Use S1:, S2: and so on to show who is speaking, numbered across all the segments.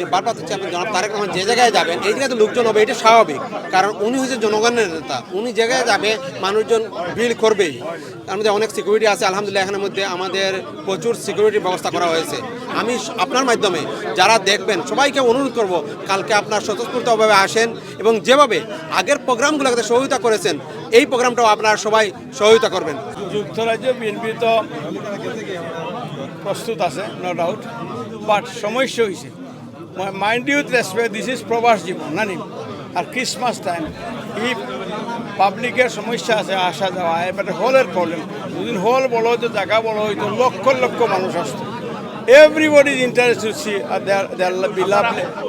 S1: যে ভারপ্রাপ্ত চেয়ারম্যান জনাব তারেক রহমান যে জায়গায় যাবেন, এই জায়গায় তো লোকজন হবে, এটা স্বাভাবিক। কারণ উনি হচ্ছে জনগণের নেতা। উনি জায়গায় যাবে, মানুষজন ভিড় করবেই। তার মধ্যে অনেক সিকিউরিটি আছে, আলহামদুলিল্লাহ, এখানের মধ্যে আমাদের প্রচুর সিকিউরিটির ব্যবস্থা করা হয়েছে। আমি আপনার মাধ্যমে যারা দেখবেন, সবাইকে অনুরোধ করব, কালকে আপনার স্বতঃস্ফূর্তভাবে আসেন এবং যেভাবে আগের প্রোগ্রামগুলোতে সহযোগিতা করেছেন, এই প্রোগ্রামটাও আপনারা সবাই সহযোগিতা করবেন।
S2: যুক্তরাজ্য বিএনপি তো প্রস্তুত আছে নো ডাউট বাট সমস্যা হয়েছে ইউথ রেসপেক্ট দিস ইজ প্রবাস জীবন নানি আর ক্রিসমাস টাইম ই পাবলিকের সমস্যা আছে, আসা যাওয়া এবারে হলের প্রবলেম যদি হল বড় হইতো জায়গা বড় হইতো লক্ষ লক্ষ মানুষ আসতো। Everybody is interest to see their their beloved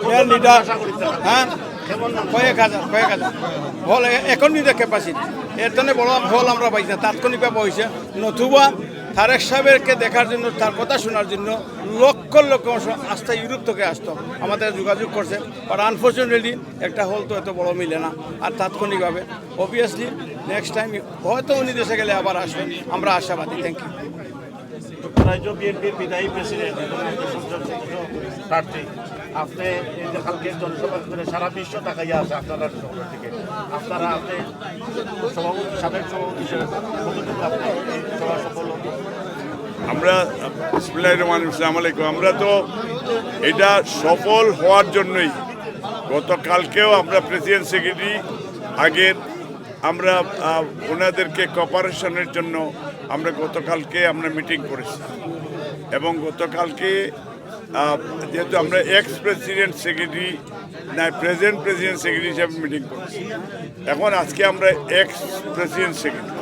S2: their leader হ্যাঁ? কয়েক হাজার কয়েক হাজার। হল এখন নিতে ক্যাপাসিটি এর জন্য বড় হল আমরা পাইছি তাৎক্ষণিকভাবে হয়েছে নতুবা তারেক সাহেবকে দেখার জন্য, তার কথা শোনার জন্য লক্ষ লক্ষ আস্থা ইউরোপ থেকে আসতো। আমাদের যোগাযোগ করছে বাট আনফর্চুনেটলি একটা হল তো এত বড় মিলে না, আর তাৎক্ষণিকভাবে। অবভিয়াসলি নেক্সট টাইম হয়তো উনি দেশে গেলে আবার আসবেন। আমরা আশাবাদী থ্যাংক ইউ
S3: যুক্তরাজ্য বিএনপির বিদায়ী প্রেসিডেন্ট প্রার্থী, আপনি এই যে কালকে জনসভা করে সারা বিশ্ব তাকাইয়া আছে আপনারা আপনারা আপনি সভাপতি, সাবেক সভাপতি হিসেবে সভা সফল
S4: আমরা ইসলাম আলাইকুম। আমরা তো এটা সফল হওয়ার জন্যই, গতকালকেও আমরা প্রেসিডেন্ট সেক্রেটারি আগের আমরা ওনাদেরকে কপারেশনের জন্য আমরা গতকালকে আমরা মিটিং করেছি। এবং গতকালকে যেহেতু আমরা এক্স প্রেসিডেন্ট সেক্রেটারি না প্রেজেন্ট প্রেসিডেন্ট সেক্রেটারি হিসাবে মিটিং করেছি। এখন আজকে আমরা এক্স প্রেসিডেন্ট সেক্রেটারি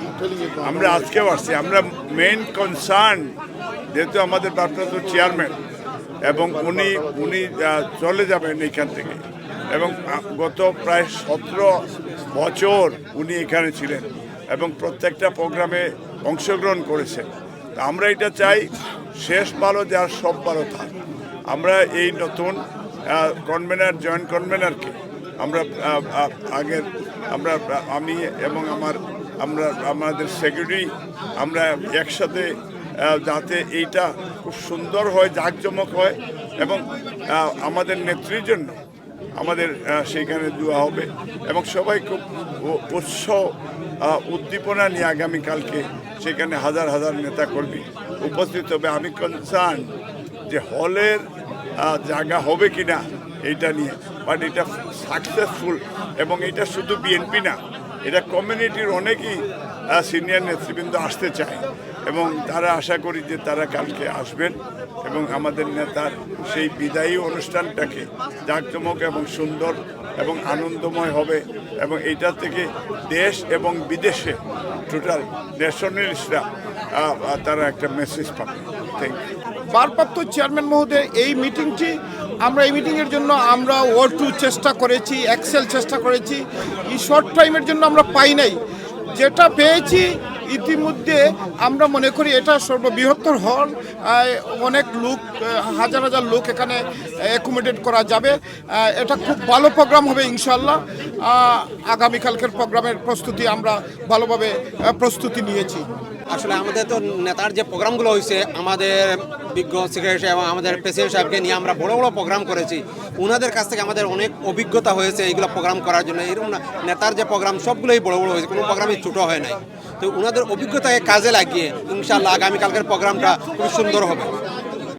S4: আমরা আজকেও আসছি। আমরা মেইন কনসার্ন যেহেতু আমাদের ভারপ্রাপ্ত চেয়ারম্যান এবং উনি উনি চলে যাবেন এইখান থেকে। এবং গত প্রায় সতেরো বছর উনি এখানে ছিলেন। এবং প্রত্যেকটা প্রোগ্রামে অংশগ্রহণ করেছে। আমরা এটা চাই, শেষ ভালো যার, সব ভালো থাক। আমরা এই নতুন কনভেনার জয়েন্ট কনভেনারকে আমরা আগের আমরা, আমি এবং আমার, আমরা, আমাদের সেক্রেটারি আমরা একসাথে যাতে এইটা খুব সুন্দর হয়, জাঁকজমক হয় এবং আমাদের নেত্রীর জন্য আমাদের সেইখানে দেওয়া হবে এবং সবাই খুব উ- উৎস উদ্দীপনা নিয়ে আগামীকালকে সেখানে হাজার হাজার নেতা কর্মী উপস্থিত হবে। আমি কনসার্ন যে হলের জায়গা হবে কি না এইটা নিয়ে। বাট এটা সাকসেসফুল এবং এটা শুধু বিএনপি না, এটা কমিউনিটির অনেকেই সিনিয়র নেতৃবৃন্দ আসতে চায় এবং তারা আশা করি যে তারা কালকে আসবেন এবং আমাদের নেতার সেই বিদায়ী অনুষ্ঠানটাকে জাঁকজমক এবং সুন্দর এবং আনন্দময় হবে এবং এটা থেকে দেশ এবং বিদেশে টোটাল ন্যাশনালিস্টরা তারা একটা মেসেজ পাবে। থ্যাংক ইউ
S5: ভারপ্রাপ্ত চেয়ারম্যান মহোদয়, এই মিটিংটি আমরা এই মিটিংয়ের জন্য আমরা ওয়ার টু চেষ্টা করেছি এক্সেল চেষ্টা করেছি। এই শর্ট টাইমের জন্য আমরা পাই নাই। যেটা পেয়েছি ইতিমধ্যে আমরা মনে করি এটা সর্ববৃহত্তর হল। অনেক লোক হাজার হাজার লোক এখানে অ্যাকোমোডেট করা যাবে। এটা খুব ভালো প্রোগ্রাম হবে ইনশাল্লাহ আগামীকালকের প্রোগ্রামের প্রস্তুতি আমরা ভালোভাবে প্রস্তুতি নিয়েছি।
S1: আসলে আমাদের তো নেতার যে প্রোগ্রামগুলো হয়েছে, আমাদের বিজ্ঞ সেক্রেটারি এবং আমাদের প্রেসিডেন্ট সাহেবকে নিয়ে আমরা বড় বড় প্রোগ্রাম করেছি। ওনাদের কাছ থেকে আমাদের অনেক অভিজ্ঞতা হয়েছে এইগুলো প্রোগ্রাম করার জন্য। এরকম নেতার যে প্রোগ্রাম সবগুলোই বড় বড় হয়েছে, কোনো প্রোগ্রামই ছোটো হয় নাই। তো ওনাদের অভিজ্ঞতাকে কাজে লাগিয়ে ইনশাল্লাহ আগামীকালকের প্রোগ্রামটা খুব সুন্দর হবে।